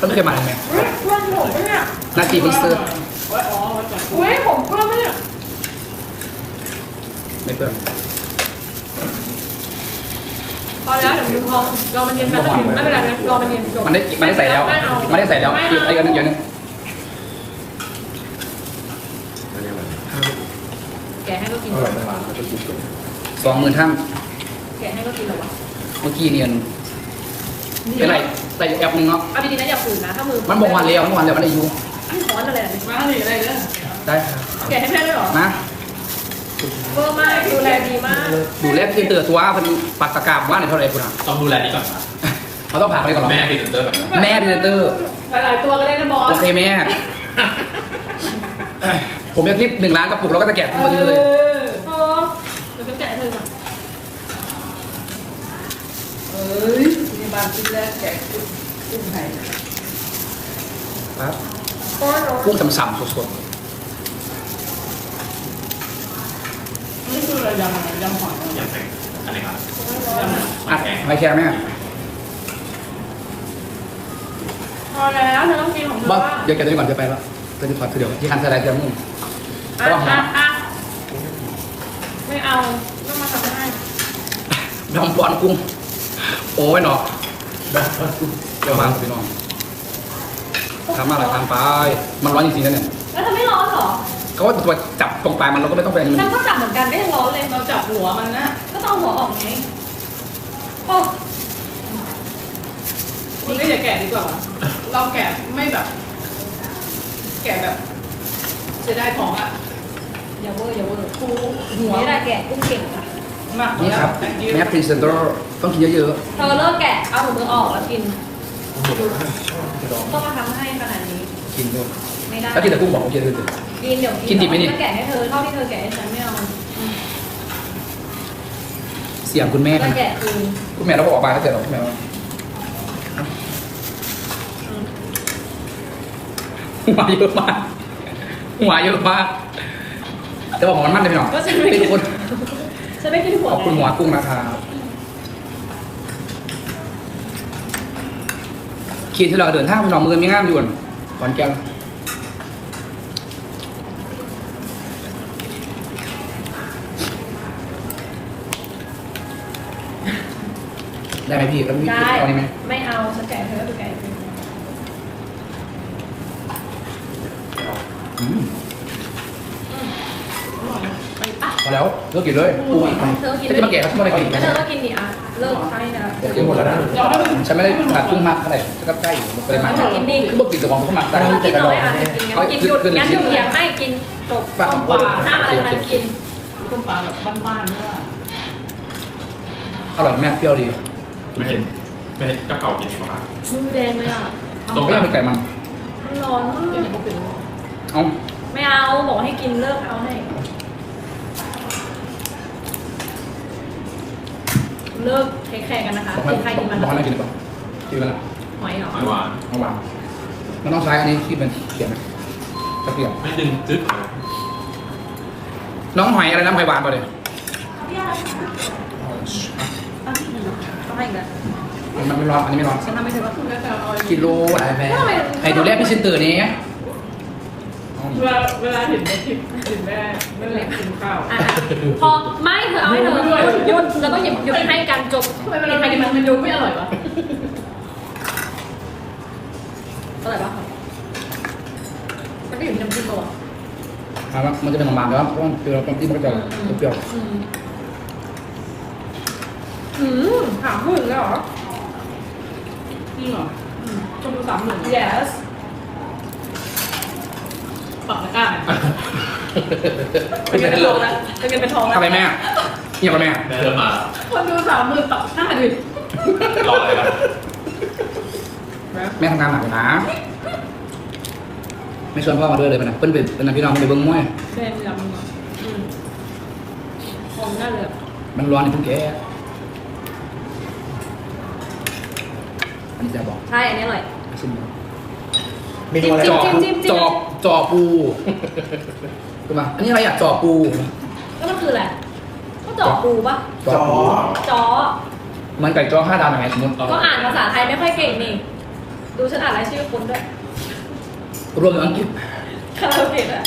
ต้องเคยมาไหมเฮ้ยเพื่อนผมปะเนี่ยนาจีคุณซื้อเฮ้ยผมเพื่อนปะเนี่ยไม่เพื่อนพอแล้วเดี๋ยวดูพอรอมันเย็นแป๊บนึงไม่เป็นไรนะรอมันเย็นจบมันได้มันได้ใส่แล้วไม่เอามันได้ใส่แล้วไม่คือไอ้เอากันนึงอย่างนึงแกะให้ก็กินอร่อยมากแล้วก็กินตัวสองหมื่นท่านแกะให้ก็กินเหรอวะเมื่อกี้เนียนเป็นไร ใส่แอปนึงเนาะเอาดีๆนะอย่าฝืนนะถ้ามือมันบอกวันเร็วมันบอกวันเร็วมันอายุไม่ถอนอะไรเลยมาหรืออะไรเนี่ยได้ครับแกะให้แม่ด้วยเหรอนะเบอร์มากดูแลดีมากดูแลพี่เตือตัวเป็นปักตะกร้าว่าในเท่าไหร่คุณอะต้องดูแลนี่ก่อนนะเขาต้องผ่าไปก่อนหรอแม่พรีเซนเตอร์แบบนั้นแม่พรีเซนเตอร์หลายๆตัวก็ได้นะบอสโอเคแม่ผมจะคลิปหนึ่งล้านกระปุกแล้วก็จะแกะทุกวันนี้เลยเออเดี๋ยวไปแกะให้เธอก่อนเอ้ยมี บางกินแล้วแจกกุ้งไทยครับก้อนเนาะกุ้งฉ่ำๆสดนี่คืออะไรยำอะไรยำหอยอยากแต่งอะไรครับๆอะไม่แค่แม่พอแล้วเธอต้องกินของเธอบ้าบ้างเดี๋ยวแกะตัวนี้ก่อนจะไปแล้วจะถอดเดี๋ยวที่คันสไลด์จะมุ่งอะอะอะไม่เอาต้องมาทำให้ดองปอนกุ้ง โอ้ยเนาะ เดี๋ยววางพี่น้องทำอะไรทำไป มันร้อนจริงๆนะเนี่ย แล้วเธอไม่ร้อนเหรอเขาว่าตัวจับตรงปลายมันเราก็ไม่ต้องไปอันนี้ฉัมันนก็จับเหมือนกันไม่ยังร้อนเลยเราจับหัวมันนะก็ต้องเอาหัวออกไงโอ้คุณไม่อย่าแกะดีกว่าวะเราแกะไม่แบบ แกะแบบเสียดายของอะอย่าเวอร์อย่าเวอร์กูหัวนี่แหละแกะกุ้งเก่งค่ะมาก นี่ครับแต่งยืดแม่พรีเซนเตอร์ต้องกินเยอะเธอเลิกแกะเอาถุงมือออกแล้วกินต้องมาทำให้ขนาดนี้ๆกินด้วยไม่ได้ถ้ากินแต่กุ้งบอกโอเคเลยกินเดี๋ยวกินดิบไหมนี่ก็แกะให้เธอเท่าที่เธอแกะให้ฉันไม่เอาเสียงคุณแม่แล้วแกะคือคุณแม่เราบอกออกมาถ้าเกิดเราคุณแม่ว่าหัวเยอะมากหัวเยอะมากแต่บอกมันมันเลยพี่น้องก็ฉันไม่เป็นกินคน ฉันไม่กินหัวขอบคุณหัวกุ้งนะครับขีดที่เราเดินทางไปหนองมือมีงามอยู่ก่อนขอนแก่นได้ไหมพี่แล้วพี่ได้เอานี่ไหมไม่เอาฉันแกะเธอก็แกะเธออืม อะพอแล้วเลิกกินเลยปูอีกไหมเธอกินไม่ได้มาแกะครับไม่ได้กินอีกแล้วเธอก็กินดิอะเลิกใช่นะเดี๋ยวกินหมดแล้วนะเราไม่เป็นฉันไม่ได้ขาดกุ้งมากเท่าไหร่ฉันก็ใกล้อยู่ปริมาณเธอกินดิคือบอกกินแต่ของเขาหมักเธได้อกินน้อยอะเธอกินงั้นกินหยุดเอาขึ้นงั้นหยุดขึ้นเถียงให้กินจบฝากต้มปลาห้ามอะไรทั้งนั้นกินต้มปลาแบบบ้านๆเนี่ยอร่อยแม่เปรี้ยวดีไม่เห็นไม่เห็นกระเป๋ากินดีกว่ามือแดงเลยอะต้มไม่แบยังบเป็นไก่มันมันร้อนมากเดี๋ยวเขาเป็นเอาไม่เอาบอกให้กินเลิกเอาให้ เลิกเทคแคร์กันนะคะบอกให้กินใครกินมันบอกให้แม่กินดีกว่ากินไปละหอยเหรอไม่หวานเอาวางมันต้องใช้อันนี้ที่เป็นเขียนนะตะเกียบไม่ดึงจึ๊กเลยน้องหอยอะไรน้ำหอยหวานป่ะเดี๋ยวต้องให้อีกแล้วมันไม่ร้อนอันนี้ไม่ร้อนฉันทำให้เธอว่าคุณแล้วแต่เอากิโลอะไรแม่ทำไมให้ดูแลพี่ชินเตอร์นี้ เอาเวลาเวลาเห็นในคลิปเห็นแม่แม่เล็กกินข้าว อะพอไม่เธอเอาให้เธอหยุดแล้วก็หยิบหยุดให้กันจบทำไมเวลากินมันมันดูไม่อร่อยวะอร่อยปะมันก็อยู่ที่น้ำจิ้มตัวเอาละมันจะเป็นของบางแล้วเพราะว่าคือเราต้องจิ้มก็จะเปรี้ยวอืมอืมถามผู้หญิงเลยเหรอจริงเหรอชมดูสามหมื่น yes ปักตะกร้าเนี่ยๆเป็นเงินเป็นทองแล้วเป็นเงินเป็นทองแล้วทำไมแม่เงียบไปแม่แม่เริ่มมาคนดูสามหมื่นปักตะกร้าดิรออะไรกันแม่ทำงานหนักนะ ไม่ชวนพ่อมาด้วยเลยไปนะเปิ้ลเป็นเป็นพี่น้องไปเบิ้งมวยแม่ยำอะอืมของน่าเลยอะมันร้อนในพุ่งแกอันนี้จะบอก ใช่ อันนี้อร่อยชิมดูเมนูอะไรจอจิ้มจิ้มจิ้ม จอจอปูถูกปะอันนี้อะไรอะจอปูก็มันคืออะไรก็จอกปูปะจอปูจอ มันไก่จอห้าดาวหน่อยสมมติก็อ่านภาษาไทยไม่ค่อยเก่งนี่มดูฉันอ่านรายชื่อคนด้วย รวมถึงอังกฤษคาราโอเกะอะ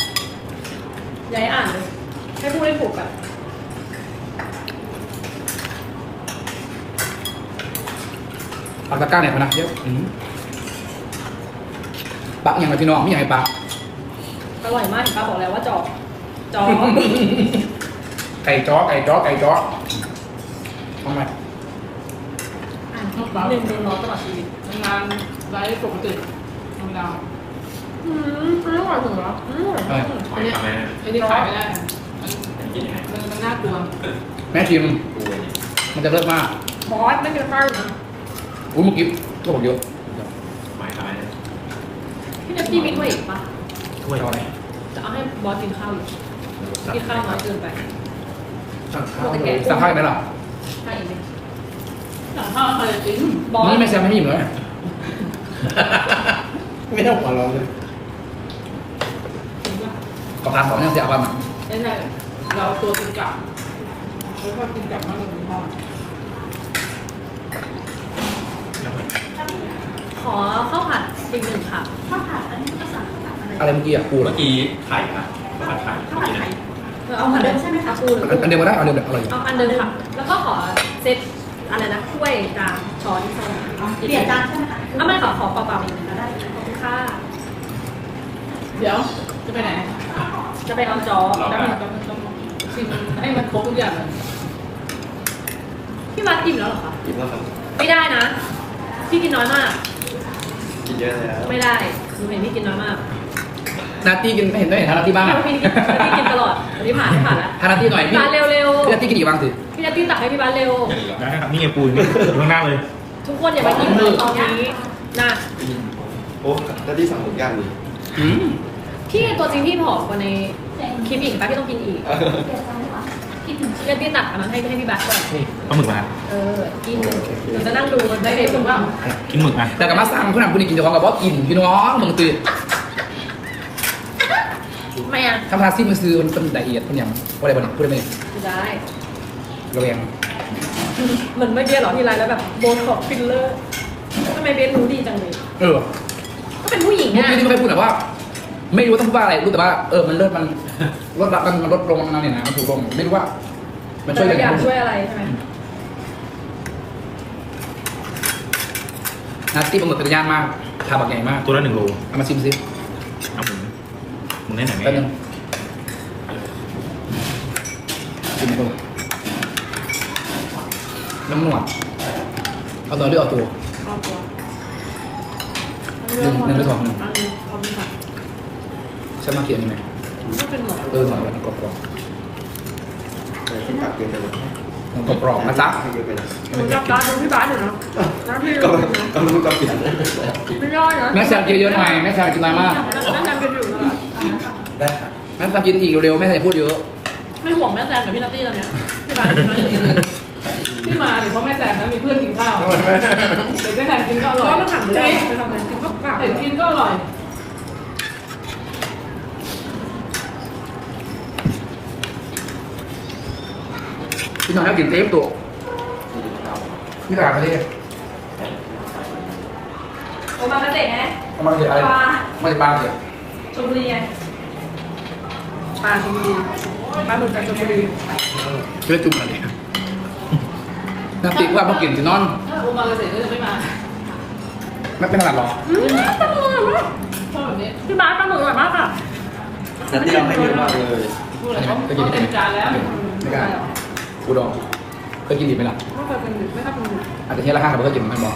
อย่าให้อ่านเลยให้พูดให้ถูกกันปากตะกร้าเนี่ยพนะเยอะอืมปะอย่างไรพี่น้องไม่อยากให้ปะ อร่อยมากเห็นป้าบอกแล้วว่าจอกจอกไก่จ้อไก่จ้อไก่จ้อทำไมอ่านหนึ่งเดือนร้อนตลอดชีวิตงานไลฟ์ปกติธรรมดาอืมไม่อร่อยถึงเหรออืมเออหอยทำไมไอ้นี่ขายไม่ได้กินยังไงมันมันน่ากลัว แม่ชิมกูเนี่ยมันจะเลิศมาก บอสไม่เป็นข้าวนะอุ้ยเมื่อกี้ก็บอกเยอะหอยทำไมพี่จะพี่มีถ้วยอีกปะ ถ้วยเอาไหนจะเอาให้บอสกินข้าวอยู่กินข้าวน้อยเกินไปสั่งข้าวแต่เลแกะยสั่งข้าวอีกไหมล่ะใช่อีกไหมสั่งข้าวใครจะกินบอสนี่ไม่แซมไม่อิ่มเลยไม่ต้องหัวเราะเลยก็พาสองเนี่ยเสียความอะไม่ใช่เราตัวกินกลับเราชอบกินกลับมากกว่ากินทอดขอข้าวผัดอีกหนึ่งค่ะข้าวผัดอันนี้ก็สั่งข้าวผัด อะไรอะไรเมื่อกี้อะปูเหรเมื่ออกี้ไข่ค่ะข้าวผัดไข่เมื่อกี้นะเอาอันเดิมใช่ไหมคะปูหรืออันอันเดียวก็ได้อันเดียวอร่อยอยู่เอาอันเดิมค่ะ แล้วก็ขอเซตอะไรนะถ้วยจานช้อนสลัดเปลี่ยนจานใช่ไหมคะเอาไม่ขอขอเปล่าๆอีกหนึ่งก็ได้ขอบคุณค่ะเดี๋ยวจะไปไหน จะไปเอาจอเราแล้วก็มันก็มันต้องชิมให้มันครบทุกอย่างเลยพี่วัดอิ่มแล้วเหรอคะกินแล้วครับไม่ได้นะ พี่กินน้อยมาก กินเยอะแล้วไม่ได้หนูเห็นพี่กินน้อยมาก นาตี้กินไม่เห็นไม่เห็นทานาตี้บ้างพี่กินพี่กินตลอดวันนี้ผ่านไม่ผ่านแล้วทานาตี้หน่อยพี่ร้านเร็วพี่นาตี้กินอีกบ้างสิๆพี่นัตตี้ตักให้พี่บ้านเร็ว ได้ครับนี่ไงปูอยู่ข้างหน้าเลย ทุกคนอย่าไปกินเลยตอนนี้นะโอ้แล้วที่สั่งหมูย่างดิอืมพี่ตัวจริงพี่ผอมกว่าในคลิปอีกปะพี่ต้องกินอีกเปลี่ยนจานดีกว่าพี่นัตตี้ตักอันนั้นให้ให้พี่บ้านก่อนปลาหมึกมา เออกินหนูจะนั่งดูได้เลยผมว่ากินหมึกอะแต่กับมาสั่งผู้นำผู้นี้กินเจ้าของกับว่ากินพี่น้องมึงตื่น ไม่อะทำทาซี่มันซื้อมันเป็นละเอียดมันอย่างว่าอะไรบ้างพูดได้ไหมได้ระแวงเหมือนไม่เบียร์หรอที่ไรแล้วแบบโบนขอบฟิลเลอร์ทำไมเบียร์รู้ดีจังเลย เออ ก็เป็นผู้หญิงเมื่ออะกี้ที่ไม่เคยพูดแต่ว่า ไม่รู้ต้องพูดว่าอะไรรู้แต่ว่า เออมันเลิศมันลดละมันมันลดลงมันเนี่ยนะมันถูกลงไม่รู้ว่า มันช่วยแต่อะไรอยากกันช่วยอะไรใช่ไหมนาตี้ปลาหมึกเป็นย่างมากทาบักใหญ่มาก ตัวละหนึ่งโลเอามาชิมซิเอาหมึก หมึกแน่ไหนแป๊บแม่นึงชิมดูน้ำหนวดเอาตัวหรือเอาตัวเอาตัวหนึ่งหนึ่งหรือสองหนึ่งอันนี้เอาดีค่ะใช่มาเขียนนี่ไหมไม่เป็นหมดเออหน่อยมันกรอบกรอบแต่ที่ตักเกินไปหมดๆมันกรอบกรอบๆนะจ๊ะให้เยอะไปนะหนูรับร้านดูพี่บ้านอยู่นะร้านพี่ก็ก็รู้ก็ผิดไม่ได้นะแม่แซมกินเยอะๆหน่อยแม่แซมกินน้อยมาก ได้ค่ะแม่แซมกินอีกเร็วๆแม่แซมพูดเยอะไม่ห่วงแม่แซมกับพี่นัตตี้ตอนเนี้ยพี่บ้านกินน้อยอยู่ที่มาเนี่ยเพราะแม่แซมนะมีเพื่อนกินข้าวเดี๋ยวแม่แซมกินก็อร่อยเพราะมันหันไปได้ไปทำอะไรกินข้าวเปล่าเห็นกินก็อร่อยพี่น้องแล้วกินเต็มตัวพี่ตลาดมาดิโอมาเกษตรไงเอามาเถอะอะไรปลามาจากบ้านเถอะชลบุรีไง ปลาชลบุรีปลาหมึกจากชลบุรีเชื่อจุ่มอะไรนาติว่าพอกินจะนอนถ้าโอมาเกษตรก็จะไม่มาไม่เป็นขนาดหรอกอืมปลาหมึกอร่อยมากชอบแบบนี้พี่บ้านปลาหมึกอร่อยมากค่ะนัดที่เราให้เยอะมากเลยพูดอะไรเขาเขาเต็มจานแล้วไม่กล้ากูดองเคยกินดีไหมล่ะไม่เคยเป็นไม่เคยเป็นอาจจะเที่ยวละห้าแต่เคยกินมันบอก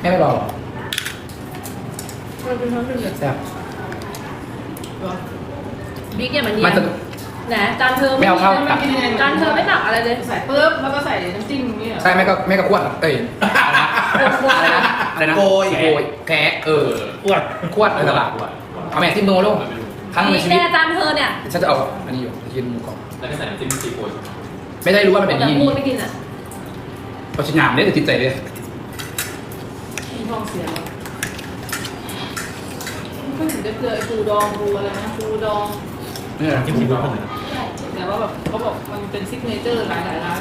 แม่ไม่รอหรอกเคยเป็นทั้งเป็นเลยแซ่บ บิ๊กเนี่ยมันเนียมันจะแหนจานเธอไม่เอาเข้าไม่จานเธอไม่ตักอะไรเลยใส่ปุ๊บแล้วก็ใส่น้ำจิ้มอย่างนี้เหรอใช่แม่ก็แม่ก็ขวดเอ้ยอะไรนะอะไรนะโกย โกยแกะเออขวดขวดในตลาดเอาแม่ที่โมลูกครั้งในบิ๊กชีวิตเนี่ยจานเธอเนี่ยฉันจะเอาอันนี้อยู่จะกินหมูกรอบแล้วก็ใส่น้ำจิ้มซีฟู้ดไม่ได้รู้ว่ามันเป็นแต่ยี่พูดไม่กินอะเพราะฉันหยามเนี่ยจะติดใจเลยมีทองเสียแล้วก็ถึงจะเกลือไอ้ปูดองปูอะไรนะปูดอง ที่คิดว่าใช่แต่ว่าแบบเขาบอกมันเป็นซิกเนเจอร์หลายหลายร้าน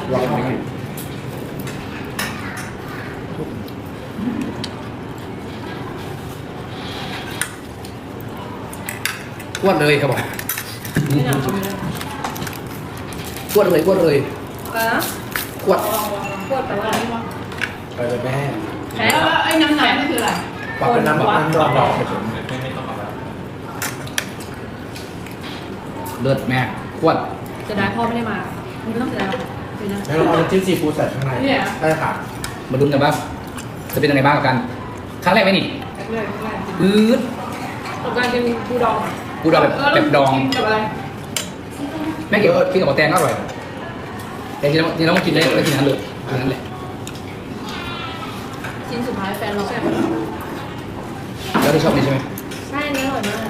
กวดเลยครับผมกวดเลยกวดเลยกวดกวดแต่ว่าอะไรไปเลยแม่แล้วไอ้น้ำไหนมันคืออะไรปรัเป็นน้ำปรับน้ำรับเฉ เลือดแม่ขวดจะได้พ่อไม่ได้มามึงไม่ต้องเสียดายหรอกเดี๋ยวนะแล้วเราเอาน้ำจิ้มซีฟู้ดใส่ข้างในได้ค่ะมาลุ้นกันว่าจะเป็นยังไงบ้างกับกัน ครั้งแรกไหมนี่เรื่อยๆเรื่อยอืดๆกับการกินปูดองกูดองแบบแบบดอง กินกับอะไรแม่เกี่ยวกินกับหมูแตงก็อร่อย แต่ที่เราที่เราต้องกินเลยเรากินนั้นเลยอันนั้นแหละชิ้นสุดท้ายแฟนเราแซ่บแล้วที่ชอบนี่ใช่ไหมใช่นี่อร่อยมากอั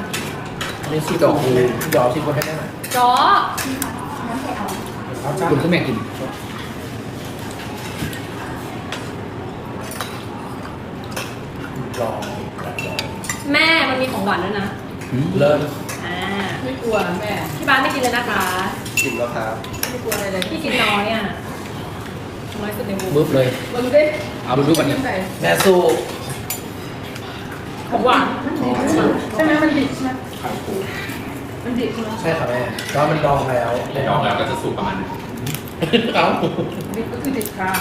นนี้ซีฟู้ดคือเดี๋ยวเอาซีฟู้ดให้ได้หน่อยจ๋อเอาจ้าคุณคุณแม่กินลองแม่มันมีของหวานด้วยนะอืมเริ่มอ่าไม่กลัวนะแม่ที่บ้านไม่กินเลยนะคะ กินแล้วครับไม่กลัวอะไรเลยพี่กินน้อยอะน้อยสุดในวงบึ๊บเลยมาดูดิเอาดูดูวันนี้ใส่แม่สู้ของหวานใช่ไหมมันดิบใช่ไหม ขังปูมันดิบใช่ไหมใช่ค่ะแม่เพราะมันดองแล้วดองแล้วก็จะสุกประมาณนึงเอ้าดิบก็คือดิบค่ะ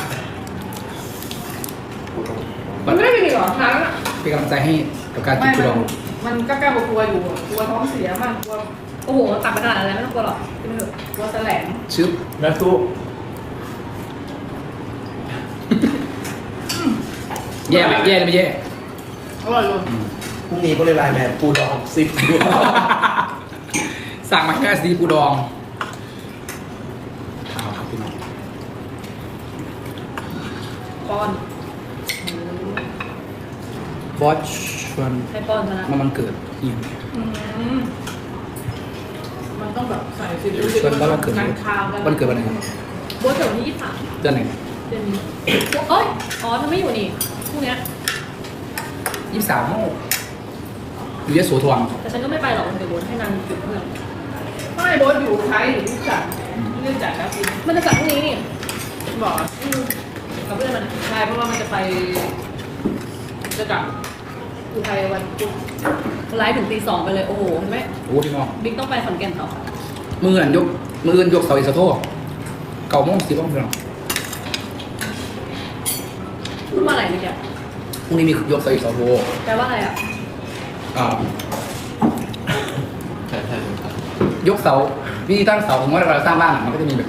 มัมันนไม่ได้มีหรอทั้งอะเป็นกำลังใจให้กับการกิไม่นกูดมัองนมันก็กล้ากลัวอยู่อะกลัวท้องเสียมากกลัวโอ้โหตักไปขนาดนั้นแล้วไม่ต้องกลัวหรอกกินไปเถอะกลัวแสลงชึบแม่สู้แย่ไหมแย่หรือไม่แย่อร่อยเลย พรุ่งนี้ก็เลยไลน์แมนปูดองซีฟู้ดสั่งมาแค่ซีกูดองเอาครับพี่น้องป้อนบอสชวนให้ป้อนมานะมามันเกิดอีกอืมมันต้องแบบใส่ซีชวนบ้านวันเกิดนันคาวกันวันเกิดวันไหนครับโบ๊ทเกิดวันที่ยี่สิบสามเดือนไหนเดือนนี้เอ้ยอ๋อเธอไม่อยู่นี่พรุ่งเนี้ยยี่สิบสาม อยู่ยโสธรแต่ฉันก็ไม่ไปหรอกวันเกิดโบ๊ทให้นางอยู่เพื่อนไม่โบสอยู่ไทยอยู่ที่จัดไม่ได้จัดแล้วปีนี้มันจะกลับพรุ่งนี้นี่บอกอะอืมกับเพื่อนมันอะใช่เพราะว่ามันจะไปจะกลับอยู่ไทยวันพุธไลฟ์ถึงตีสองไปเลยโอ้โหเห็นไหมโอ้พี่น้องบิ๊กต้องไปขอนแก่นต่อมืออันยกมืออันยกเสาอิสโทเก่าโมงสิบโมงพี่น้องพูดมาอะไรเมื่อกี้พรุ่งนี้มียกเสาอิสโทแปลว่าอะไรอะ อ่าใช่ใช่ครับยกเสาวิธีตั้งเสาสมมติว่าเราสร้างบ้านมันก็จะมีแบบ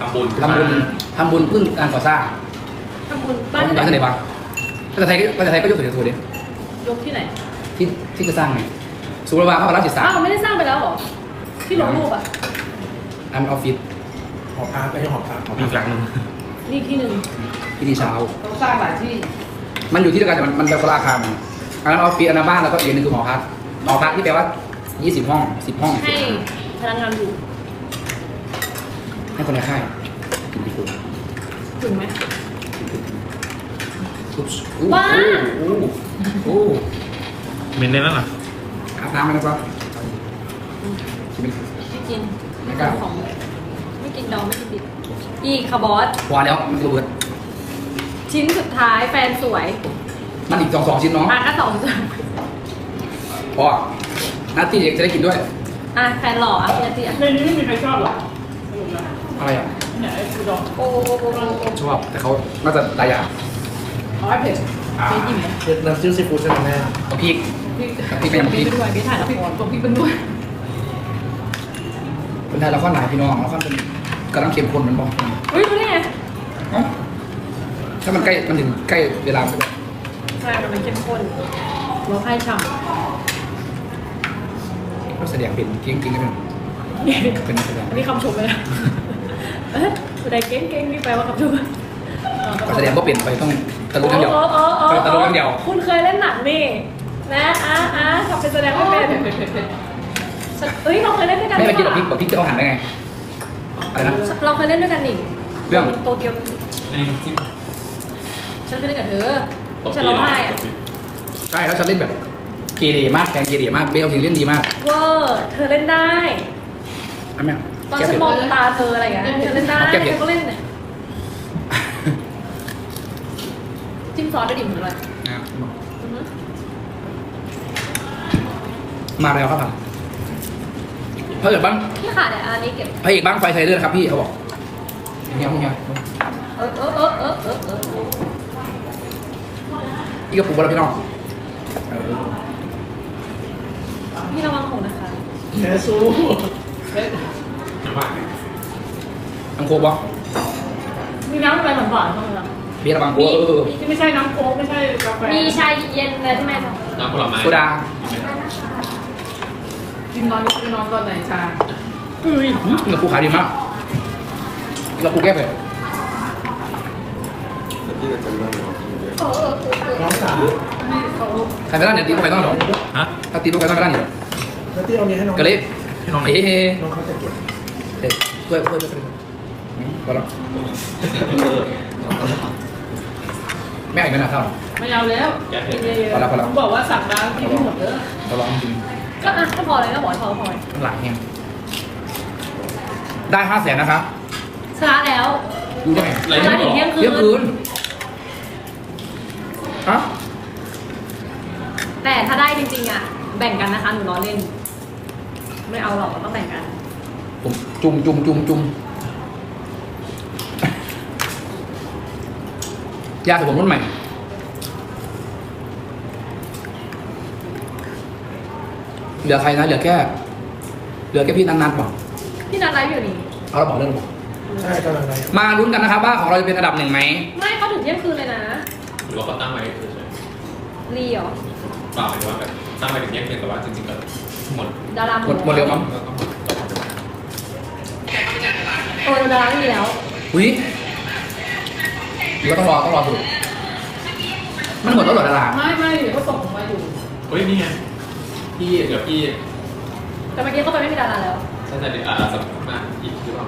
ทำบุญทำบุญทำบุญพึ่งการก่อสร้างทำบุญบ้าบ้านนที่ไหนบ้างภาษาไทยก็ภาษาไทยก็ยกเสาอิสโทดิยกที่ไหน ที่ที่จะสร้างไงสุรวาเขารับจิตศาสตอ้าวร์ไม่ได้สร้างไปแล้วเหรอที่ลงรูปอะอันออฟฟิศหอพักไม่ใช่หอพักหอมีพักครั้งหนึ่งนี่ที่หนึ่งพิธีเช้าต้องสร้างหลายที่ มันอยู่ที่เดียวกันแต่มันมันเป็นคนละอาคารมัน อันนั้นออฟฟิศอันนั้นบ้านแล้วก็อีกอันหนึงคือหอพักหอพักที่แปลว่า 20 ห้อง 10 ห้องให้พนักงานอยู่ให้คนในค่ายกินดีกว่าถึงไหม อุ๊บอู้ว้า อู้อู้เมนได้แล้วเหรออาบน้ำไหมนะครับกินไหม ไม่กินไม่กล้า ของไม่กินดองไม่กินดิบอีกค่ะบอส พอแล้วมันระเบิดชิ้นสุดท้ายแฟนสวย มันอีกสองสองชิ้นเนาะอะก็สองชิ้นพอนัตตี้เด็กจะได้กินด้วย อะแฟนหล่ออะพี่นาทีอะในนี้ไม่มีใครชอบหรอกสรุปแล้วอะไรอะเนี่ยไอ้ปูดองโอ้โหโอ้โหโอ้โหชอบแต่เขาน่าจะหลายอย่างเอาไอ้เผ็ดอ่าไม่ยิ้มเลยน้ำจิ้มซีฟู้ดใช่ไหมแม่เอาพริกพี่พี่เป็นพี่ไปด้วยไปถ่ายละพี่ครตัวพี่เป็นด้วยคนไทยเราข้อนหลายพี่น้องเราข้อนเป็นกำลังเข้มข้นเหมันบอกเฮ้ยรู้ได้ไงเอ้าถ้ามันใกล้มันถึงใกล้เวลา ใช่มันเป็นเข้มข้นหัวไข่ฉ่ก็แสดงเป็นเก่งจริงๆนะำเป็นนักแสดงอันนี้คำชมเลยนะเอ๊ะแสดงเก่งๆนี่แปลว่าคำชมการแสดงก็เปลี่ยนไปต้องตะลุกอย่างเดียวโอ้โอ้โอ้ตะลุกอย่างเดียวคุณเคยเล่นหนังนี่นะอะอะกลับไปแสดงไม่เป็นเผ็ดเผ็ดเผ็ดฉันเอ้ยเราเคยเล่นด้วยกันไม่ไปกินกับพรินี่กบอกพริกจะเอาหันได้ไงอะไรนะเราเคยเล่นด้วยกันนี่เรื่อง โตเกียวไอ้จิ้มฉันเคยเล่นกับเธอ ฉันร้องไห้อะใช่แล้วฉันเล่นแบบเกเรมากแกงเกเรมากเบลถึงเล่นดีมากเวอร์เธอเล่นได้อันเนี้ยตอนแกฉันเผ็ดมองตาเธออะไรอย่างเงี้ยเธอเล่นได้เอาแก้เผ็ดเธอก็เล่นเนี่ยจิ้มซอสด้วยดิเหมือนอะไรนะอือฮึมาแล้วครับผมพระเอกบ้างพี่ขาดเนี่ยอันนี้เก็บพระเอกบ้างไฟไทยเดอร์นะครับพี่เขาบอกเงี้ยเงี้ยเออเออเออเออเออเออ อีกกระปุกบอลพี่น้องเออพี่ระวังหงนะคะแค่สู้น้ำหวานอังโคบอกมีน้ำอะไรหวานๆบ้างไหมล่ะเบียร์ระวังโคเออที่ไม่ใช่น้ำโค้กไม่ใช่กาแฟมีชาเย็นอะไรใช่ไหมคะน้ำผลไม้โซดากินนอนกินนอนตอนไหนชาอืมกระปุกขายดีมากกระปุกแก้ไปเออเออเออเออน้องสาวไม่เขา ใครไม่ได้เนี่ยตีเข้าไปต้องหรอฮะถ้าตีเข้าไปต้องไม่ได้เนี่ยแล้วที่เอาเนี้ให้น้องกระล็บพี่น้องไหนเฮ้น้องเขาจะเก็บเด็กเพื่อนเพื่อนเพื่อนพอแล้วแม่อีกไหมนะข้าวไม่เอาแล้วกินเยอะพอแล้วพอแล้วบอกว่าสั่งร้านกินให้หมดเด้อพอแล้วจริงก็อะถ้าพอเลยก็บอกให้พอพอหลายแห่งได้ห้าแสนนะครับชนะแล้วดูได้ไงอะไรชนะไม่ถึงเที่ยงคืเที่ยงคืน ฮะแต่ถ้าได้จริงๆอะ แบ่งกันนะคะหนูล้อเล่น ไม่เอาหรอกเราต้องแบ่งกันผมจุ่มจุ่มจุ่มจุ่มยาสระผมรุ่นใหม่ เหลือใครนะ เหลือแค่ เหลือแค่พี่นันๆบอกพี่นัดไลฟ์อยู่นี่เอาเราบอกเรื่องบอกใช่กำลังไรมาลุ้นกันนะครับว่าของเราจะเป็นอันดับหนึ่งไหม ไม่เขาถึงเที่ยงคืนเลยนะห รือว่าเขาตั้งไว้เฉยรีเหรอๆเปล่าหมายถึงว่าแบบตั้งไว้ถึงแยกเป็นแต่ว่าจริงๆก็หมดดาราหมดหมดเร็วมั้งก็ต้องหมดก็หมดโอ้ดาราไม่มีแล้วอุ้ยเดี๋ยวต้องรอต้องรอดูมันหมดแล้วเหรอดาราไม่ไม่เดี๋ยวเขาส่งมาอยู่ เฮ้ยนี่ไงพี่เดี๋ยวพี่แต่เมื่อกี้เข้าไปไม่มีดาราแล้วถ้าจะอ่าสัมภาษณ์อีกหรือเปล่า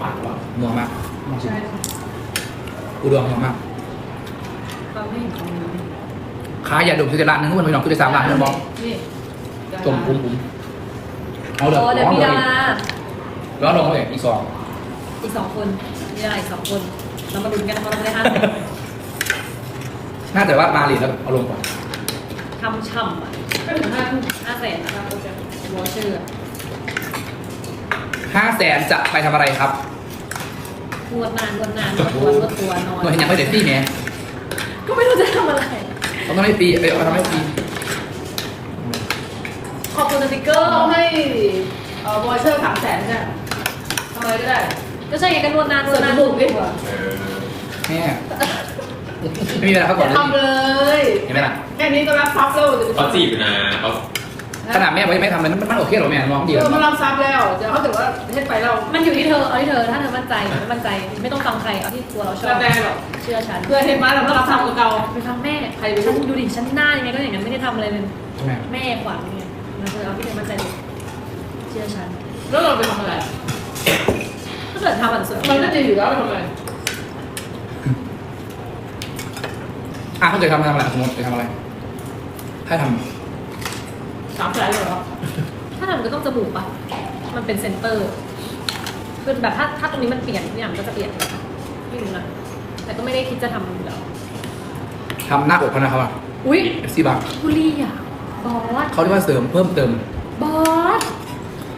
ปากหรือเปล่าหนัวมากใช่อุดมหนัวมาก เราไม่เห็นของนี้ขายยาดมคือจะร้านหนึงทุกคนไปลองคือจะสามร้านนะบองนี่จมปุ้มปุ้มเอาเลยโอ้เดี๋ยวมีดาราแล้วลงเลยอีกสองอีกสองคนมีดาราอีกสองคน เรามาลุ้นกันว่าเราจะได้ห้าแสนน่าแต่ว่ามาลีแล้วเอาลงก่อนทำช่ำอะก็ถึงห้าทุ่มห้าแสนนะคะวอเชอร์ห้าแสนจะไปทำอะไรครับนวดนานนวดนานนวดตัวนวดตัวนอนหน่วยเห็นยังไม่เด็ดตี้แหม ก็ไม่รู้จะทำอะไร เขาต้องให้ปีเอ้ยเขาทำให้ปีขอบคุณสติกเกอก็ร์ต้องให้เอ่อวอเชอร์สามแสนเนี่ยทำอะไรก็ได้ก็ใช่ไงกันนวดนานนส่ววดนนานบุกดีกว่าเออแม่ไม่มีเวลาเขาก่อนเลยทำเลย เห็นไหมล่ะแค่นี้ก็รับทรัพย์แล้วจะเขาจีบอยู่นะเขา ขนาดแม่ไม่ไม่ทำเลยมันมันโอเคเหรอแม่น้องเดีเดี๋ยยววมันรับทรัพย์แล้วเดี๋ยวเขาถือว่าเฮ็ดไปเรามันอยู่ที่เธอ เอาที่เธอ ถ้าเธอมั่นใจไม่มั่นใจ ไม่ต้องฟังใคร เอาที่ตัวเราชอบแล้วแต่หรอกเชื่อฉันเพื่อเฮ็ดมาเราก็รับทรัพย์กับเราไปทำแม่ใครไปรู้ฉันดูดิฉันหน้ายังไงก็อย่างนั้นไม่ได้ทำอะไรเลยใช่ไหมแม่ขวัญไงเราเธอเอาที่เธอมั่นใจดิเชื่อฉัน แล้วเราไปทำอะไร ถ้าเกิดทำอะสวยมันก็จะอยู่แล้วไปทำอะไรอะเขาเคยทำทำอะไรสมมติเคยทำอะไรให้ท สามแสนเลยเหรอถ้าทำก็ต้องจมูกปะมันเป็นเซนเตอร์ คือแบบถ้าถ้าตรงนี้มันเปลี่ยนทุกอย่างมันก็จะเปลี่ยนไม่รู้นะแต่ก็ไม่ได้คิดจะทำอยู่แล้วำทำหน้าอกเขานะครับอุ้ยเอฟซีบางบุรีอะบอสเขาเรียกว่าเสริมเพิ่มเติม บอส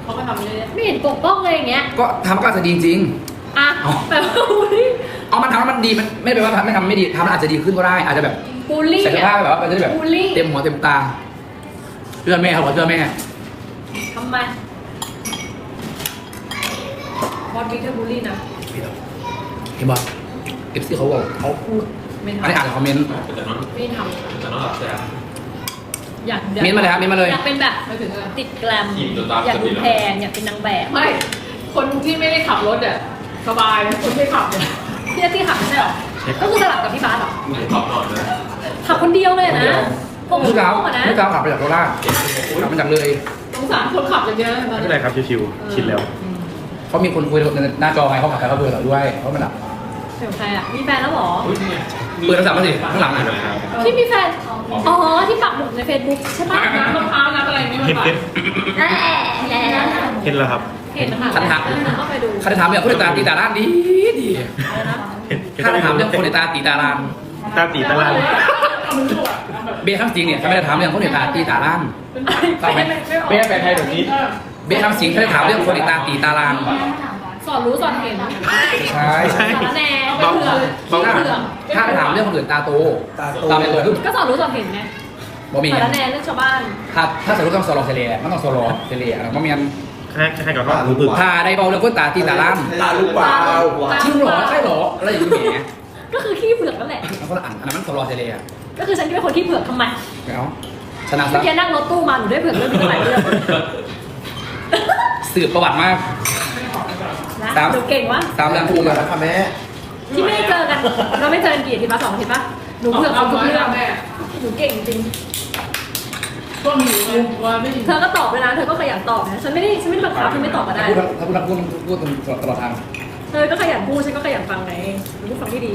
เขาก็ทำเยอะแยะไม่เห็นปกป้องเลยอย่างเงี้ยก็ทำก็อาจจะดีจริง อะอ๋อ แต่ว่าบุรีเอามันทำแล้วมันดีมันไม่ได้แปลว่าทำไม่ทำไม่ดีทำแล้วอาจจะดีขึ้นก็ได้อาจจะแบบบูลลี่ใส่เสื้อผ้าอะ แบบว่ามันจะได้แบบบูลลี่เต็มหัวเต็มตา เชื่อแม่เขาบอกเชื่อแม่ทำไมบอสบิ๊กเธอบูลลี่นะเห็นป่ะเอฟซีเขาบอกเขาพูดไม่อันนี้อ่านทำจากคอมเมนต์แต่น้องไม่ทแต่น้องหลับแซ่บำอยากเม้นต์มาเลยครับเม้นต์มาเลยอยากเป็นแบบไม่ถึงอะไรติดแกลมอิ่มจนตาอยากดูสติแล้วแพงอยากเป็นนางแบบไม่คนที่ไม่ได้ขับรถอะสบายคนที่ขับเนี่ยพี่อาที่ขับไม่ใช่หรอก็คือสลับกับพี่บาสเหรอเหมือนขอบนอนเลยขับคนเดียวเลยนะ ผมเมื่อเช้าอะนะเมื่อเช้าขับไปจากโคราชขับมาจากเลยสงสารคนขับอย่างเงี้ยตอนไม่นี้เป็นไรครับชิวๆชินแล้ว เขามีคนคุยในหน้าจอไงเขาขับไปเขาเบอร์เราด้วยเขาไม่หลับเป็นใครอะ มีแฟนแล้วเหรออุ้ยนี่ไงเปิดโทรศัพท์มาสิข้างหลังอะที่มีแฟน อ๋อ ที่ปักหมุดในเฟซบุ๊กใช่ปะน้ำมะพร้าวน้ำอะไรนี่มันเห็นไปเห็นแหละแหละเห็นแล้วครับ เห็นนะคะคันถามเข้าไปดูคันถามเนี่ยคนในตาตีตาล้านดีดีอะไรนะเห็นเห็นถ้าถามเรื่องคนในตาตีตาล้านตาตีตาลาน เบี้ยข้างจริงเนี่ยเขาไม่ได้ถามเรื่องคนในตาตีตาล้านเป็นทราบไหมไม่ใช่แฟนไทยแบบนี้เออเบสทำสิงเขาจะถามเรื่องคนติดตามตีตารางสอนรู้สอนเห็นใช่สารแหน่เป็นเผือกถ้าเป็นเผือกถ้าไปถามเรื่องคนอื่นตาโตตาโตตาไม่โตขึ้นก็สอนรู้สอนเห็นไงบ่มีสารแหน่เรื่องชาวบ้านถ้าถ้าสมมติต้องโซโลเซเลียมันต้องโซโลเซเลียมันมีอันแค่แค่กับว่ารู้ปึกถ้าได้เบาเรื่องคนตาตีตารางตาลูกวาวจริงเหรอใช่เหรออะไรอย่างเงี้ยก็คือขี้เผือกนั่นแหละมันคนละอันอันนั้นมันโซโลเซเลีย ก็คือฉันก็เป็นคนขี้เผือกทำไมไม่เอาชนะเมื่ซะอกี้นั่งรถตู้มาหนูได้เผือกเรื่องนี้หลายเรื่องสืบประวัติมาก นะตาม หนูเก่งวะตามเรื่องพูคู่ดเลมายแล้วค่ะแม่ที่ไม่ได้เจอกัน เราไม่เจอกันกี่อาทิตย์มาสองอาทิตย์ปะหนูเผือกเขาทุกเรื่องแม่หนูเก่งจริง ก็มีว่าไม่มีเธอก็ตอบเวลาเธอก็ขยันตอบนะ ฉันไม่ได้ฉันไม่ได้บังคับเธอไม่ตอบก็ได้ ถ้าพูดถ้าพูดพูดพูดพูดตลอดทาง เธอก็ขยันพูดฉันก็ขยันฟังไงหนูพูดฟังที่ดี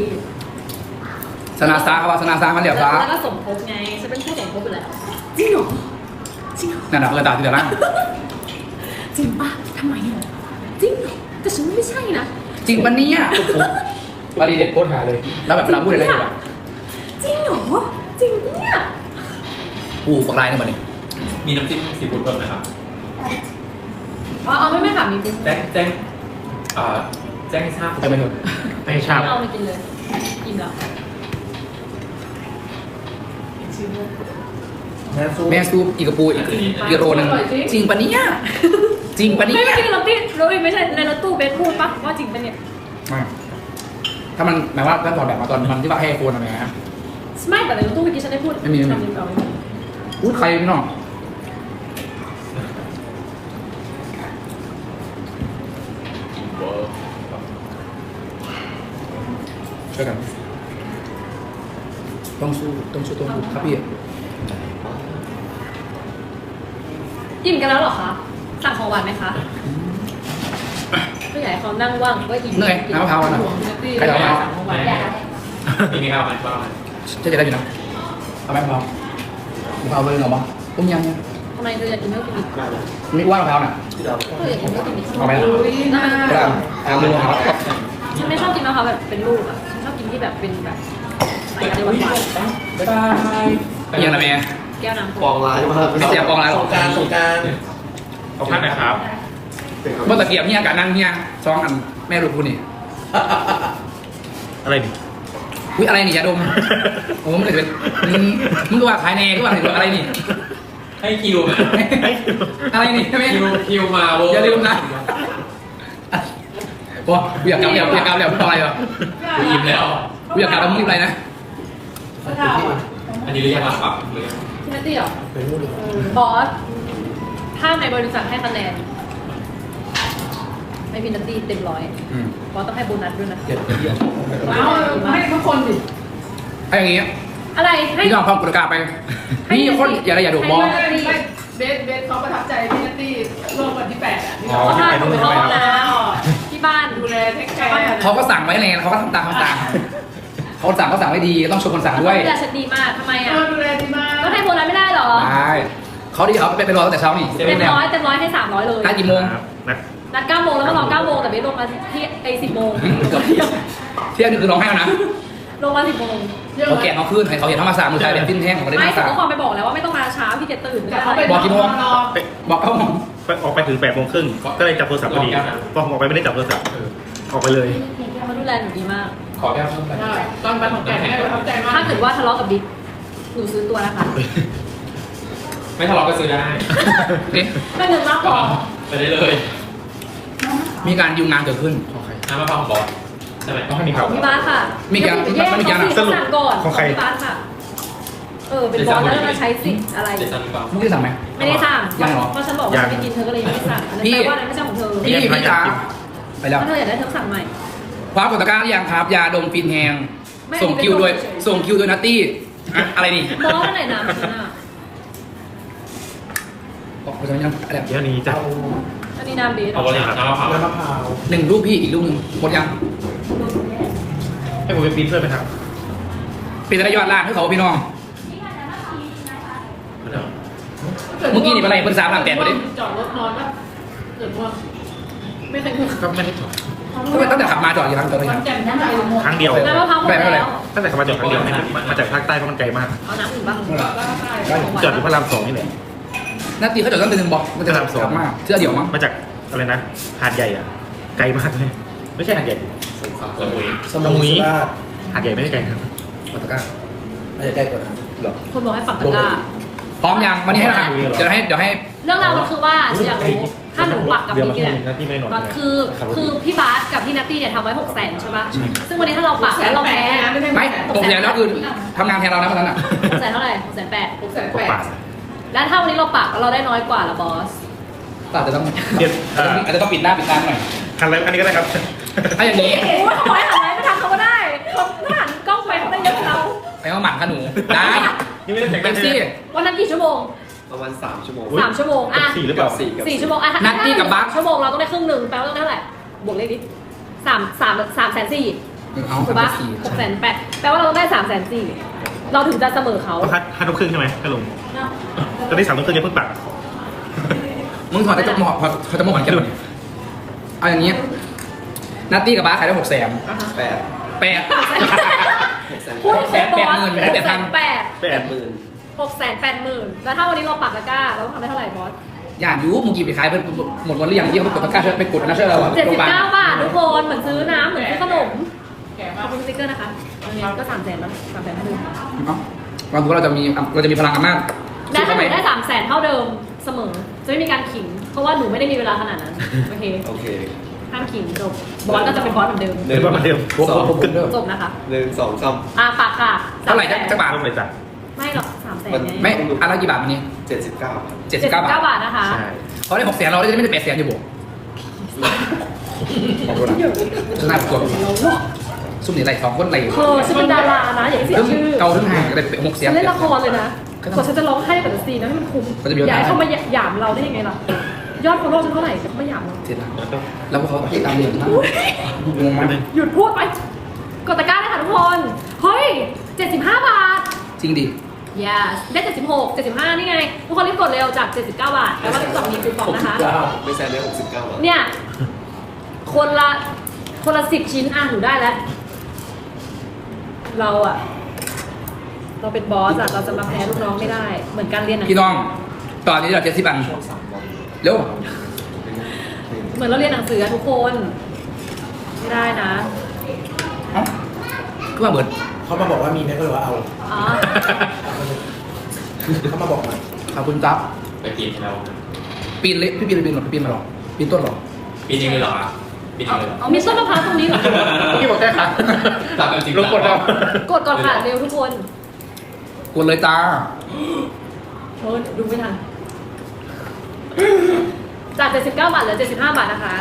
ชนะซาครับว่าชนะซามันเดี๋ยวซาแล้วก็สมทบไงฉันเป็นผู้สมทบอยู่แล้วจริงเหรอจริงเหรอนั่นน่ะเพื่อนตาตีตารางจริงปะทำไมเหรอจริงเหรอแต่ฉันไม่ใช่นะจริงปะเนี่ยปริเด็ดโคตรหาเลย แล้วแบบเวลาพูดอะไรแบบจริงเหรอจริงเนี่ยกูปากลายเนี่ยมันนี่มีน้ำจิ้มซีฟู้ดเพิ่มไหมครับอ๋อเอาไม่ไม่ค่ะมีจริงแจ้งแจ้งเอ่อแจ้งให้ทราบจะไม่ถูกไม่ชาบเอาไปกินเลยอิ่มแล้ว แม่สู้แม่ซูปอีกกระปูอีกอีกโรนึงจริงปะเนี่ยจริงปะเนี่ไม่ยไม่กินรถตี้รถไม่ใช่ในรถตู้เบสพูดปะว่าจริงปะเนี่ยไม่ถ้ามันหมายว่าถ้าถอดแบบมาตอนมันที่ว่าให้โคนอะไรนะไม่แต่ในรถตู้เมื่อกี้ฉันได้พูดไม่มีไม่มีคำนึงก่อนพูดใครพี่น้องช่วยกันต้องสู้ ต้องสู้ต้องสู้ครับพี่อิ่มกันแล้วเหรอคะ สั่งของหวานไหมคะผู้ใหญ่เขานั่งว่างก็อิ่มเหนื่อยน้ำมะพร้าวอะนะใครจะเอามาสั่งของหวานมีไหมครับมันบ้างไหมจะจะได้อยู่นะเอาไหมมะพร้าวมะพร้าวเลยเหรอมั้งต้มยำเนี่ยทำไมเธออยากกินไม่กินอีกมีว่ามะพร้าวน่ะที่เราเธออยากกินไม่กินอีกเอาไหมอุ้ยน่าก็ได้เอามือมะพร้าวฉันไม่ชอบกินมะพร้าวแบบเป็นลูกอะฉันชอบกินที่แบบเป็นแบบ บ๊ายบายยังไงแม่ๆแก้วน้ำกองร้ายมากเสียกองร้ายสงกรารสงการเอาพักหนะครับเมื่อตะเกียบเนี่ยกับนั่งเนี่ยซองอันแม่รูปคุณนี่อะไรดิอุ้ยอะไรนี่ยาดมโอ้มันเกิดเป็นมึงก็ว่าขายแน่ก็ว่าอะไรนี่ให้คิวอะไรนี่ใช่ไหมคิวคิวมาโว้อย่าลืมนะโอ้กูอยากกลับแล้วอยากกลับแล้วมึงอะไรเหรออิ่มแล้วกูอยากกลับแล้วมึงรีบอะไรนะ อันนี้เรียกว่าปรับหรือยังพี่นัตตี้เหรอเป็นรูปเลยบอส ถ้าในบริษัทให้คะแนนไม่พี่นัตตี้เต็มร้อยอืมบอสต้องให้โบนัสด้วยนะเดี๋ยวเดี๋ยวเอาให้ทุกคนดิให้อย่างงี้อะไรให้ พี่น้องความกรุณาไปนี่คนอย่าอะไรอย่าดูบอลไม่ไม่เบสเบสเขาประทับใจพี่นัตตี้ร่วมวันที่แปดอะที่อ๋อเราที่ไปนู่นห้ใช่องไหมครับน้ำที่บ้านดูแลเทคแคร์เขาก็สั่งไว้อะไรเงี้ยเขาก็ทำตามคำสั่ง เขาสั่งเขาสั่งไว้ดีต้องชมคนสั่งด้วยเขาดูแลฉันดีมากทำไมเออะอดูแลดีมากก็ให้โบนัสไม่ได้เหรอได้เขาดีเขาไปไปรอตั้งแต่เช้านี่เต็มร้อยเต็มร้อยให้สามร้อยเลยได้กี่โมงครับนะนัดเก้าโมงแล้วก็รอเก้าโมงแต่เบสลงมาที่ไอสิบโมงเที่ยงนี่คือร้องไห้แล้วนะลงมาสิบโมงเขาแกะเขาขึ้นให้เขาเห็นเขามาสามมือไทยเป็นฟินแท่งของเขาได้ไม่มาส่สางมข้อความไปบอกแล้วว่าไม่ต้องมาเช้าพี่เกตื่นแต่เขาไปบอกกี่โมงรอไปบอกเขาผมไปออกไปถึงแปดโมงครึ่งก็เลยจับโทรศัพท์พอดีพอผมออกไปไม่ได้จับโทรศัพท์ออกไปเลยเขาดูแลหนูดีมาก ขอแก้วเพิ่มไปใช่ตอนไปของแกเนี่ยประทับใจมากถ้าเกิดว่าทะเลาะกับบิ๊กหนูซื้อตัวนะคะไม่ทะเลาะก็ซื้อได้นี่ไม่เงินมากพอไปได้เลย มีการดิวงานเกิดขึ้นน้ำมะพร้าวของบอสใช่ไหมต้องให้มีขข่าอวงพี่บ้านค่ะ มีการเดี๋ยวมันมีการเดี๋ยวสั่งก่อนของใครพี่บ้านค่ะเออเป็นบอสแล้วจะมาใช้สิทธิ์อะไรเจ็ดซันหรือเปล่ามึงได้สั่งไหมไม่ได้สั่งยังเหรอเพราะฉันบอกว่าฉันไม่กินเธอก็เลยยังไม่ได้สั่งอันนั้นพี่แปลว่าอันนั้นไม่ใช่ของเธอพี่พี่จ๋าไปแล้วถ้าเธออยากได้เธอสั่งใหม่ คว้ากดตะกร้าหรือยังครับยาดมฟินแฮงไม่ส่งคิวโดยอันนี้เป็นส่งคิวโดยนัตตี้อะอะไรนี่บอสอะไรนะฉันอะบอกไปยังอะไรเดี๋ยวนี้จ้ะเอาอันนี้นามเบสเอาบริหารน้ำมะพร้าวน้ำมะพร้าวหนึ่งรูปพี่อีกรูปหนึ่งหมดยังให้ผมไปปริ้นเพื่อนไหมครับเป็นระยอดล่างให้เขาพี่น้อง เมื่อกี้นี่เป็นไรเป็นสามหลังแตกพอดี จอดรถนอนปะเกิดว่าไม่เคยพูดก็ไม่ได้ถอด ทำไมตั้งแต่ขับมาจอดอยู่ครั้งเดียวเลยขคอรันบแก่นทั้งใจเลยหมดครั้งเดียว น้ำมะพร้าวหมดไม่เป็นไร แล้วตั้งแต่ขับมาจอดครั้งเดียวไม่มาจากภาคใต้เพราะมันไกลมาก เอาน้ำอื่นบ้างก็ได้จอดอยู่พระรามสองนี่แหละ นาตีเขาจดตั้งแต่หนึ่งบอกมันจะสามสองกลับมากเสื้อเดี่ยวมั้งมาจากอะไรนะ หาดใหญ่อะไกลมากเลย ไม่ใช่หาดใหญ่สงครามสมุยสมุยสุราษฎร์หาดใหญ่ไม่ได้ไกลครับ ปัตตาก้าอาจจะใกล้กว่านั้นเหรอคนบอกให้ปักตะกร้า พร้อมยังวันนี้ให้ราคาเดี๋ยวให้เดี๋ยวให้ เรื่องราวมันคือว่าอยากรู้ ถ้าหนูปักกับพี่เนี่ยที่ไม่นอนก็คือคือพี่บาสกับพี่นัตตี้เนี่ยทำไว้หกแสนใช่ปะซึ่งวันนี้ถ้าเราปักแล้วเราแพ้ไม่ใช่ไม่ตกแสนแล้วคือทำงานแทนเรานะวันนั้นอะหกแสนเท่าไหร่หกแสนแปดหกแสนกแปดป่าแล้วถ้าวันนี้เราปักแล้วเราได้น้อยกว่าละบอสก็อาจจะต้องเดี๋ยวเอ่ออาจจะต้องปิดหน้าปิดตาหน่อยหันอะไรอันนี้ก็ได้ครับถ้าอย่างนี้โอ้ยทำไมหันไว้ไม่ทำเขาก็ได้เขาหันกล้องไปเขาได้เยอะกว่าเราไปว่าหมันขนูได้นี่ไม่ได้แต่งเป็นซี่วันนั้นกี่ชั่วโมง ประมาณสามชั่วโมงสามชั่วโมงอะสี่หรือเปล่า สี่กับสี่ชั่วโมงอะนัตตี้กับบัคชั่วโมงเราต้องได้ครึ่งหนึ่งแปลว่าต้องได้เท่าไหร่บวกเลขดิสามสามสามแสนสี่เอาถูกไปปะสี่หกแสนแปดแปลว่าเราต้องได้สามแสนสี่เราถึงจะเสมอเขาต้องห้าห้าทุ่มครึ่งใช่ไหมถ้าลงเนาะตอนนี้สามทุ่มครึ่งยังเพิ่งปักมึงถอดจะหมอพอเขาจะหมอกันแค่ไหนเอาอย่างนี้นัตตี้กับบ้าสขายได้หกแสนแปดแปด หกแสนพูดแปดแปดหมื่นหกแปดแสพันนแปดแปแปดดหมื่น หกแสนแปดหมื่นแล้วถ้าวันนี้เราปักตะกร้าเราต้องทำได้เท่าไหร่บอสอย่ายูมึงกี่ไปขายไปหมดวันหรือยังยี่เขาไปกดตะกร้าเชื่อไปกดนะเชื่อเราอะเจ็ดโรงสิพบยาบาลเก้าบาททุกคนเหมือนซื้อน้ำเหมือนซื้อขนมแก่ขมาอกบคุณสติ๊กเกอร์นะคะอันนี้ก็สามแสนแล้วสามแสนเท่าเดิมเอาเราดูว่าเราจะมีเราจะมีพลังอำนาจได้สู้ถ้าเขาหไหมนูได้สามแสนเท่าเดิมเสมอ จะไม่มีการขิง เพราะว่าหนูไม่ได้มีเวลาขนาดนั้น โอเคโอเคห้ามขิงจบบอสก็จะเป็นบอสเหมือนเดิมหนึ่งเดี๋ยวประมาณเดิมพวกสองพวกพวกเด้อจบนะคะหนึ่งสองสามอ่าปากค่ะเท่าไหร่จะจะบาทต้องเลยจ้ะ ไม่หรอกสามแสนไม่ อันละกี่บาทวันนี้เจ็ดสิบเก้าครับเจ็ดเจ็สิดบสิเก้าบบาทเก้าบาทนะคะใช่เขาได้หกแสนเราได้ไม่ได้แปดแสนอยู่บวกขอบคุณนะน่ากลัวซุ่มหนีไหลสองคนไหลเธอฉันเป็นดารานะอย่าให้เสียซึ่งชื่อเกาทั้งห่างได้หกแสนฉันเล่นละครเลยนะกว่าฉันจะร้องไห้กับซีนนะให้มันคุ้มก็จะมีเวลาอย่าให้เขามาหยามเราได้ยังไงล่ะยอดฟอลโล่ฉันเท่าไหร่เขามาหยามเราเสร็จแล้วแล้วก็แล้วพวกเขาติดตามเรียนมากงงมากหยุดพูดไปกดตะกร้าเลยค่ะทุกคน เฮ้ย 75 บาท จริงดิ yes ได้ 76 75 นี่ไง ทุกคนรีบกดเร็วจาก 79 บาท แล้วก็รีบกดมีคูปองนะคะ ไม่แซนได้หกสิบเก้าบาทเนี่ย คนละ คนละสิบชิ้นอะหนูได้แล้ว เราอะเราเป็นบอสอะเราจะมาแพ้ลูกน้องไม่ได้ เหมือนการเรียนหนังพี่น้อง ตอนนี้เราเจ็ดสิบอันช่วงสามวันเร็ว เหมือนเราเรียนหนังสืออะทุกคน ไม่ได้นะ เอ้าก็มาเบิดเขามาบอกว่ามีเนี่ยก็เลยว่าเอา อ๋อ เขามาบอกมาขอบคุณครับไปปีนให้เราปีนเละพี่ปีนปีนหรอพี่ปีนมาหรอปีนต้นหรอปีนยังไงเหรออะปีนยังไงเหรอเอามีต้นมะพร้าวตรงนี้เหรอพี่บอกได้ค่ะตามกันจริงลงกดเรากดก่อนค่ะเร็วทุกคนกดเลยตาโอ้ยดูไม่ทันจาก 79 บาทเหลือ 75 บาทนะคะ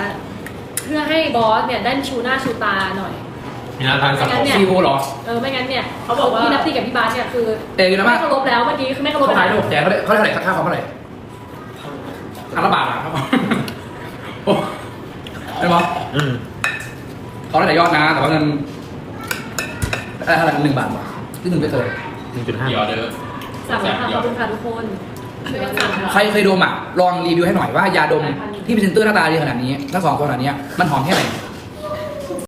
เพื่อให้บอสเนี่ยได้ชูหน้าชูตาหน่อย มีหน้าทางสังคมซีโอหรอ เออไม่งั้นเนี่ยเขาบอกว่าพี่นัตตี้กับพี่บาสเนี่ยคือแต่อยู่นะไม่ว่าเคารพแล้วเมื่อกี้คือไม่เคารพเขาไปขายแล้วหกแสนเขาได้เขาได้เท่าไหร่ค่าเขาเท่าไหร่อันละบาทอะครับโอ้ได้ปะอืมเขาได้แต่ยอดนะแต่ว่าเงินได้เท่าไหร่หนึ่งบาทป่ะที่หนึ่งไปเคยหนึ่งจุดห้ามีออเดอร์สั่งแล้วค่ะขอบคุณค่ะทุกคนช่วยกันสั่งค่ะใครเคยดมอะลองรีวิวให้หน่อยว่ายาดมที่พรีเซนเตอร์หน้าตาดีขนาดนี้ทั้งสองคนขนาดนี้มันหอมแค่ไหน